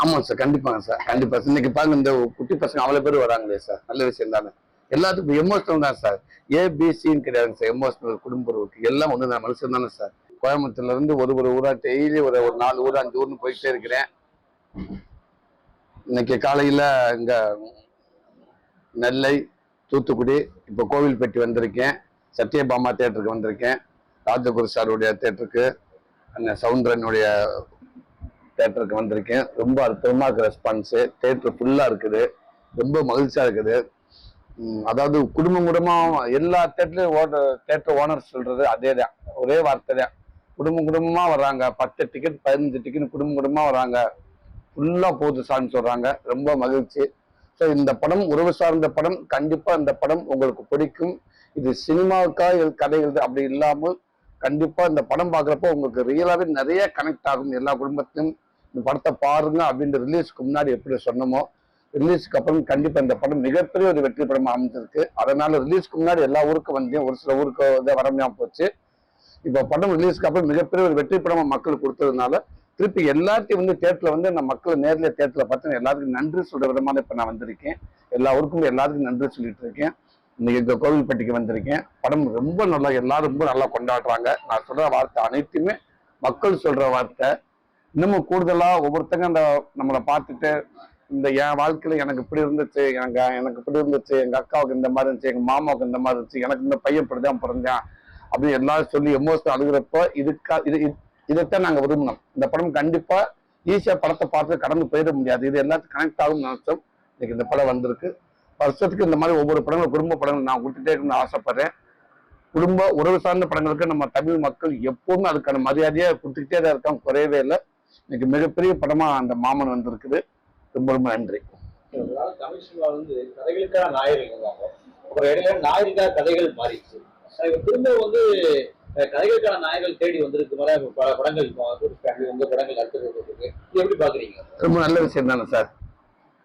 ஆமாம் சார் கண்டிப்பாங்க சார் கண்டிப்பாக சார் இன்னைக்கு பாருங்க இந்த குட்டி பசங்க அவ்வளோ பேர் வராங்களே சார் நல்ல விஷயம் தானே? எல்லாத்துக்கும் எமோஷனல் தான் சார் ஏபிசின்னு கிடையாதுங்க சார் எமோஷனல் குடும்ப உறவுக்கு எல்லாம் ஒன்று தான் மனுஷன் தானே சார் கோயம்புத்தூர்ல இருந்து ஒரு ஒரு ஊரா டெய்லி ஒரு ஒரு நாலு ஊர் அஞ்சு ஊர்னு போயிட்டே இருக்கிறேன். இன்னைக்கு காலையில இங்க நெல்லை தூத்துக்குடி இப்போ கோவில்பட்டி வந்திருக்கேன். சத்யபாமா தேட்டருக்கு வந்திருக்கேன். ராஜகுரு சாருடைய தேட்டருக்கு அந்த சவுந்தரனுடைய தேட்டருக்கு வந்திருக்கேன். ரொம்ப அற்புதமா இருக்கு ரெஸ்பான்ஸு தேட்டர் ஃபுல்லா இருக்குது. ரொம்ப மகிழ்ச்சியா இருக்குது. அதாவது குடும்பம் குடும்பமா எல்லா தேட்டர்லயும் ஓட தேட்டர் ஓனர் சொல்றது அதே தான். ஒரே வார்த்தை தான். குடும்பம் குடும்பமா வர்றாங்க. பத்து டிக்கெட் பதினஞ்சு டிக்கெட் குடும்பம் குடும்பமா வர்றாங்க. ஃபுல்லா போகுது சார்னு சொல்றாங்க. ரொம்ப மகிழ்ச்சி. ஸோ இந்த படம் உறவு சார்ந்த படம். கண்டிப்பா இந்த படம் உங்களுக்கு பிடிக்கும். இது சினிமாவுக்காக இது கதை எழுது அப்படி இல்லாமல் கண்டிப்பா இந்த படம் பார்க்குறப்போ உங்களுக்கு ரியலாகவே நிறைய கனெக்ட் ஆகும் எல்லா குடும்பத்தையும் இந்த படத்தை பாருங்க அப்படின்ற ரிலீஸ்க்கு முன்னாடி எப்படி சொன்னோமோ ரிலீஸ்க்கு அப்புறம் கண்டிப்பா இந்த படம் மிகப்பெரிய ஒரு வெற்றி படமா அமைஞ்சிருக்கு. அதனால ரிலீஸ்க்கு முன்னாடி எல்லா ஊருக்கும் வந்தேன். ஒரு சில ஊருக்கு வந்து வர போச்சு. இப்போ படம் ரிலீஸ்க்கு அப்புறம் மிகப்பெரிய ஒரு வெற்றி படமா மக்கள் கொடுத்ததுனால திருப்பி எல்லாத்தையும் வந்து தேட்டரில் வந்து நான் மக்களை நேரில் தேட்டரில் பார்த்து எல்லாத்துக்கும் நன்றி சொல்ற விதமான இப்போ நான் வந்திருக்கேன். எல்லா ஊருக்கும் எல்லாத்துக்கும் நன்றி சொல்லிட்டு இருக்கேன். இன்னைக்கு இந்த கோவில்பட்டிக்கு வந்திருக்கேன். படம் ரொம்ப நல்லா எல்லாரும் ரொம்ப நல்லா கொண்டாடுறாங்க. நான் சொல்ற வார்த்தை அனைத்துமே மக்கள் சொல்ற வார்த்தை. இன்னமும் கூடுதலா ஒவ்வொருத்தங்க அந்த நம்மளை பார்த்துட்டு இந்த என் வாழ்க்கையில எனக்கு இப்படி இருந்துச்சு எனக்கு எனக்கு இப்படி இருந்துச்சு எங்க அக்காவுக்கு இந்த மாதிரி இருந்துச்சு எங்க மாமாவுக்கு இந்த மாதிரி இருந்துச்சு எனக்கு இந்த பையன் இப்படிதான் பிறந்தான் அப்படி எல்லாரும் சொல்லி எமோஷனல் அழுகிறப்ப இதுக்கா இது இதைத்தான் நாங்க விரும்பினோம். இந்த படம் கண்டிப்பா ஈஸியா படத்தை பார்த்து கடந்து போயிட முடியாது. இது எல்லாத்துக்கும் கனெக்ட் ஆகும் நினைச்சோம். இன்னைக்கு இந்த படம் வந்திருக்கு. வருஷத்துக்கு இந்த மாதிரி ஒவ்வொரு படங்களும் குடும்ப படங்கள் நான் கொடுத்துட்டே இருக்கணும்னு ஆசைப்படுறேன். குடும்ப உறவு சார்ந்த படங்களுக்கு நம்ம தமிழ் மக்கள் எப்பவுமே அதுக்கான மரியாதையை கொடுத்துக்கிட்டே தான் இருக்கோம் குறையவே இல்லை. இன்னைக்கு மிகப்பெரிய படமா அந்த மாமன் வந்திருக்குது. ரொம்ப ரொம்ப நன்றி. தமிழ் சினிமா வந்து கதைகளுக்கான நாயகர்கள் இருந்தாங்க ஒரு இடையில நாயகருக்காக கதைகள் மாறிடுச்சு. திரும்ப வந்து கதைகளுக்கான நாயகர்கள் தேடி வந்திருக்கு. மாதிரி பல படங்கள் உங்க படங்கள் அடுத்தது எப்படி பாக்குறீங்க? ரொம்ப நல்ல விஷயம் தானே சார்.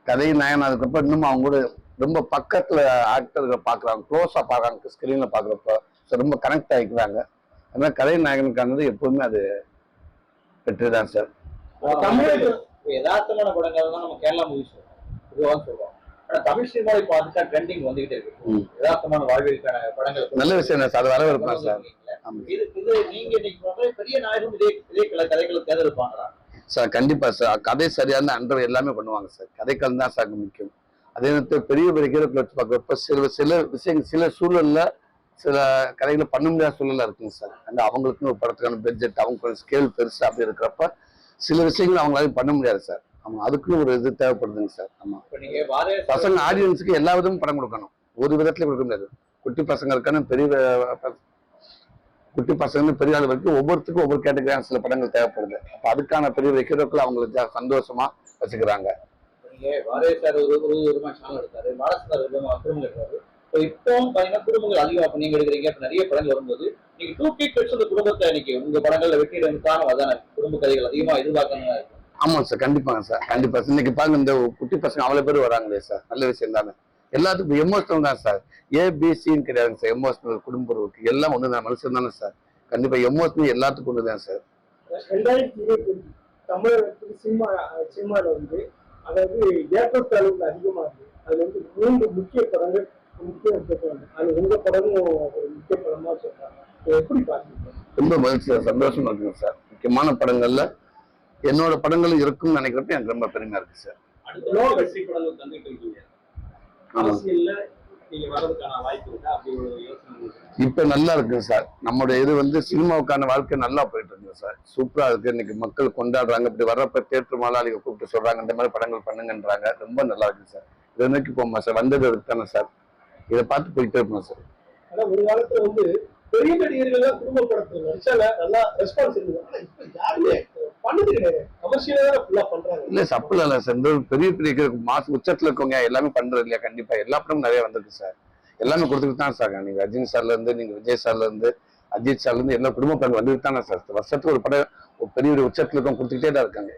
கதை நாயகன் அதுக்கப்புறம் இன்னும் அவங்க கூட ரொம்ப பக்கத்துல ஆக்டர்கள் பாக்குறாங்க. க்ளோஸா பாக்குறாங்க. ஸ்கிரீன்ல பாக்குறப்ப ரொம்ப கனெக்ட் ஆகிக்கிறாங்க. அதனால கதை நாயகனுக்கானது எப்பவுமே அது வெற்றி தான் சார். தமிழ் யதார்த்தமான படங்கள் தான் நம்ம கேரளா மூவிஸ் இதுவாக சொல்றோம். ஆனா தமிழ் சினிமா இப்போ ட்ரெண்டிங் வந்துகிட்டே இருக்கு. யதார்த்தமான வாழ்விற்கான படங்கள். நல்ல விஷயம் சார் அது வரவேற்பேன் சார். இது இது நீங்க இன்னைக்கு பெரிய நாயகம் இதே இதே கலை கதைகளை தேர்ந்தெடுப்பாங்களா? சார் கண்டிப்பா சார். கதை சரியா இருந்தா அன்றவர் எல்லாமே பண்ணுவாங்க சார். கதைக்கள் தான் சார் முக்கியம். அதே நேரத்தில் பெரிய பெரிய ஹீரோக்களை வச்சு பார்க்குறப்ப சில சில விஷயங்கள் சில சூழல்ல சில கதைகளை பண்ண முடியாத சூழலா இருக்குங்க சார். அந்த அவங்களுக்குன்னு ஒரு படத்துக்கான பட்ஜெட் அவங்க ஸ்கேல் பெருசு அப்படி இருக்கிறப்ப சில விஷயங்கள் அவங்களால பண்ண முடியாது சார். ஆமா அதுக்குன்னு ஒரு இது தேவைப்படுதுங்க சார். ஆமா. பசங்க ஆடியன்ஸுக்கு எல்லா விதமும் படம் கொடுக்கணும். ஒரு விதத்துல கொடுக்க முடியாது. குட்டி பசங்களுக்கான பெரிய குட்டி பசங்க பெரிய ஆள் வரைக்கும் ஒவ்வொருத்துக்கும் ஒவ்வொரு கேட்டகரியான சில படங்கள் தேவைப்படுது. அப்ப அதுக்கான பெரிய ஹீரோக்கள் அவங்களுக்கு ஜா- சந்தோஷமா வச்சுக்கிறாங்க. நீங்க வாரிய சார் ஒரு ஒரு விதமா சேனல் எடுத்தாரு பாலசந்தர் விதமா குடும்பங்கள் எடுத்தாரு இப்போ இப்போ பாத்தீங்கன்னா குடும்பங்கள் அதிகமா இப்ப நீங்க எடுக்கிறீங்க இப்ப நிறைய படங்கள் வரும்போது நீங்க டூ கே கிட்ஸ் அந்த குடும்பத்தை இன்னைக்கு உங்க படங்கள்ல வெற்றி காரணம் அதான? குடும்ப கதைகள் அதிகமா எதிர்பார்க்கணும் ஆமாம் சார் கண்டிப்பாங்க சார் கண்டிப்பா சார். இன்னைக்கு பாருங்க இந்த குட்டி பசங்க அவ்வளவு பேர் வராங்களே சார்? நல்ல விஷயம் தானே? எல்லாத்துக்கும் எமோஷனல் தான் சார். ஏபிசின்னு கிடையாதுங்க சார். எமோஷனல் குடும்ப உறவுக்கு எல்லாம் ஒன்று தான். மனுஷன் தானே சார். கண்டிப்பா எமோஷனல் எல்லாத்துக்கும் ஒன்று தான் சார். ரெண்டாயிரத்தி இருபத்தி தமிழகத்துக்கு சினிமா சினிமாவில் வந்து அதாவது ஏற்றத்து அளவுக்கு அதிகமா இருக்கு. அதுல வந்து மூன்று முக்கிய படங்கள் முக்கிய படங்கள் அது உங்க படமும் ஒரு முக்கிய படமா சொல்றாங்க. இதை எப்படி பாக்குறீங்க ரொம்ப மகிழ்ச்சி சார் சந்தோஷமா இருக்குங்க சார். முக்கியமான படங்கள்ல என்னோட படங்கள் இருக்கும்னு நினைக்கிறப்ப எனக்கு ரொம்ப பெருமையா இருக்கு சார். வெற்றி படங்கள் தந்துட்டு இருக்கீங்க. அரசியல்ல? இப்ப நல்லா இருக்கு சார். நம்மளுடைய இது வந்து சினிமாவுக்கான வாழ்க்கை நல்லா போயிட்டு இருக்கு சார். சூப்பரா இருக்கு. இன்னைக்கு மக்கள் கொண்டாடுறாங்க. இப்படி வர்றப்ப தேட்டர் மாலாளிக கூப்பிட்டு சொல்றாங்க இந்த மாதிரி படங்கள் பண்ணுங்கன்றாங்க. ரொம்ப நல்லா இருக்கு சார். இதை நோக்கி போமா சார்? வந்தது தானே சார். இதை பார்த்து போயிட்டே இருப்போம் சார். ஆனா ஒரு காலத்துல வந்து பெரிய நடிகர்கள் குடும்ப படத்துல நடிச்சால நல்லா ரெஸ்பான்ஸ் இருந்தது. இப்ப யாருமே பண்ணது கிடையாது. கமர்ஷியலா தான் ஃபுல்லா பண்றாங்க. இல்ல சப்பில் இல்ல சார். இந்த பெரிய பெரிய மாசு உச்சத்துல இருக்கவங்க எல்லாமே பண்றது இல்லையா? கண்டிப்பா. எல்லா படமும் நிறைய வந்திருக்கு சார். எல்லாமே கொடுத்துட்டு தான் சார் நீங்க ரஜினி சார்ல இருந்து நீங்க விஜய் சார்ல இருந்து அஜித் சார்ல இருந்து எல்லா குடும்ப படம் வந்துட்டு தானே சார்? வருஷத்துக்கு ஒரு படம் ஒரு பெரிய உச்சத்துல இருக்கவங்க கொடுத்துக்கிட்டே தான் இருக்காங்க.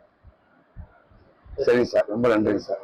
சரிங்க சார். ரொம்ப நன்றிங்க சார்.